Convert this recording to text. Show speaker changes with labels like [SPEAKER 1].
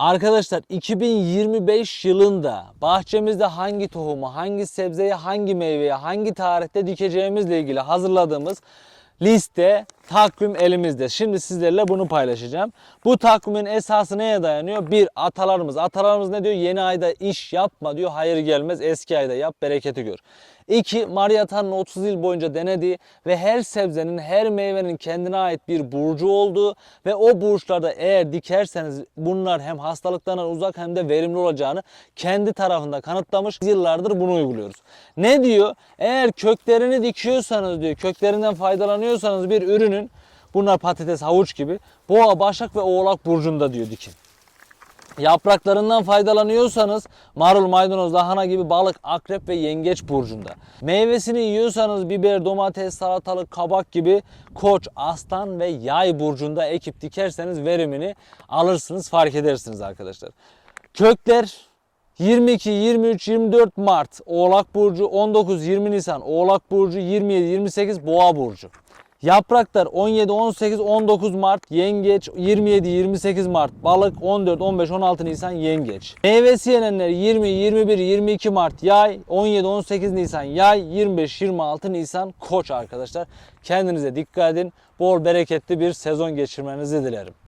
[SPEAKER 1] Arkadaşlar 2025 yılında bahçemizde hangi tohumu, hangi sebzeyi, hangi meyveyi, hangi tarihte dikeceğimizle ilgili hazırladığımız liste, takvim elimizde. Şimdi sizlerle bunu paylaşacağım. Bu takvimin esası neye dayanıyor? Bir, atalarımız. Atalarımız ne diyor? Yeni ayda iş yapma diyor. Hayır gelmez. Eski ayda yap, bereketi gör. İki, Mariata'nın 30 yıl boyunca denediği ve her sebzenin, her meyvenin kendine ait bir burcu olduğu ve o burçlarda eğer dikerseniz bunlar hem hastalıklardan uzak hem de verimli olacağını kendi tarafında kanıtlamış. Yıllardır bunu uyguluyoruz. Ne diyor? Eğer köklerini dikiyorsanız diyor, köklerinden faydalanıyorsanız bir ürünün bunlar patates, havuç gibi boğa, başak ve oğlak burcunda diyor dikin. Yapraklarından faydalanıyorsanız marul, maydanoz, lahana gibi balık, akrep ve yengeç burcunda. Meyvesini yiyorsanız biber, domates, salatalık, kabak gibi koç, aslan ve yay burcunda ekip dikerseniz verimini alırsınız, fark edersiniz arkadaşlar. Kökler 22, 23, 24 Mart Oğlak Burcu, 19, 20 Nisan Oğlak Burcu, 27, 28 Boğa Burcu. Yapraklar 17, 18, 19 Mart Yengeç, 27, 28 Mart Balık, 14, 15, 16 Nisan Yengeç. Meyvesi yenenler 20, 21, 22 Mart Yay, 17, 18 Nisan Yay, 25, 26 Nisan Koç arkadaşlar. Kendinize dikkat edin. Bol bereketli bir sezon geçirmenizi dilerim.